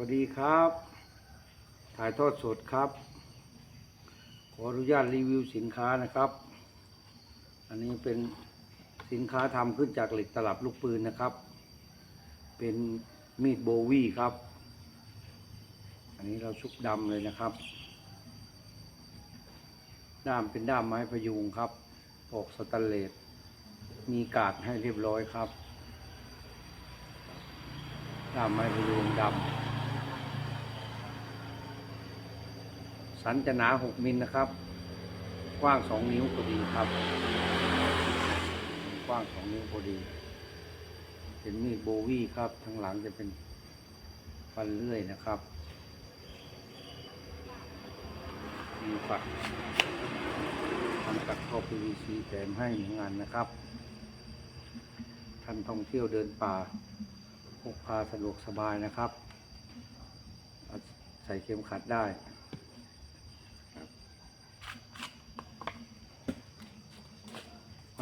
วัสดีครับ ถ่ายทอดสดครับ ขออนุญาตรีวิวสินค้านะครับ อันนี้เป็นสินค้าทำขึ้นจากเหล็กตลับลูกปืนนะครับ เป็นมีดโบวี่ครับ อันนี้เราชุบดำเลยนะครับ ด้ามเป็นด้ามไม้พยุงครับปอกสแตนเลส มีกาดให้เรียบร้อยครับด้ามไม้พยุงดำ สันจะหนา6มิลนะครับ กว้าง2นิ้วพอดีครับ กว้าง2นิ้วพอดี เป็นมีดโบวี่ครับทั้งหลังจะเป็นฟันเลื่อยนะครับมีฝักทำจากท่อ PVC แถมให้หนึ่งอันนะครับ ท่านท่องเที่ยวเดินป่าพกพาสะดวกสบายนะครับ ใส่เข็มขัดได้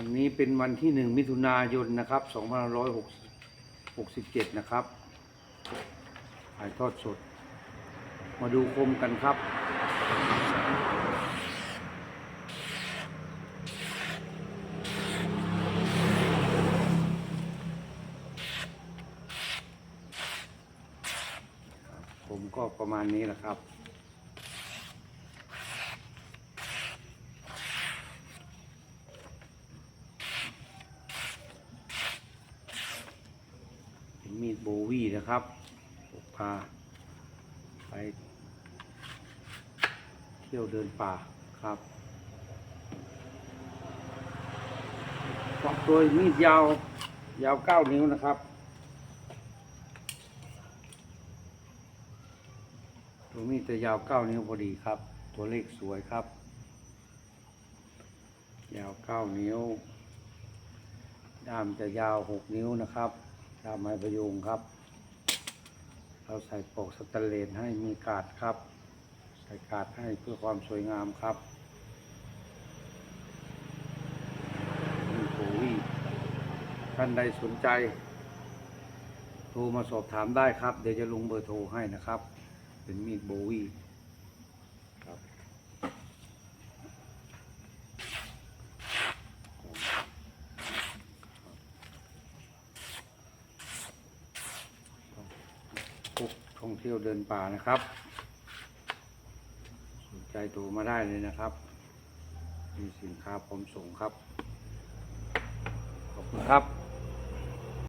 วันนี้เป็นวันที่หนึ่งมิถุนายนนะครับ2567นะครับถ่ายทอดสด มาดูคมกันครับผมก็ประมาณนี้แหละครับ มีดโบวี่นะครับพกพาไปเที่ยวเดินป่าครับฝักตัวมีดยาวยาวเก้านิ้วนะครับตัวมีดจะยาวเก้านิ้วพอดีครับ ตัวเลขสวยครับ ยาวเก้านิ้วด้ามจะยาวหกนิ้วนะครับ ด้ามไม้ประยุงครับ เราใส่ปกสแตนเลสให้มีกาดครับ ใส่กาดให้เพื่อความสวยงามครับนี่โบวี่ท่านใดสนใจ โทรมาสอบถามได้ครับ เดี๋ยวจะลงเบอร์โทรให้นะครับ เป็นมีดโบวี่ครับ พวก ท่องเที่ยวเดินป่านะครับ สนใจโทรมาได้เลยนะครับ มีสินค้าพร้อมส่งครับ ขอบคุณครับ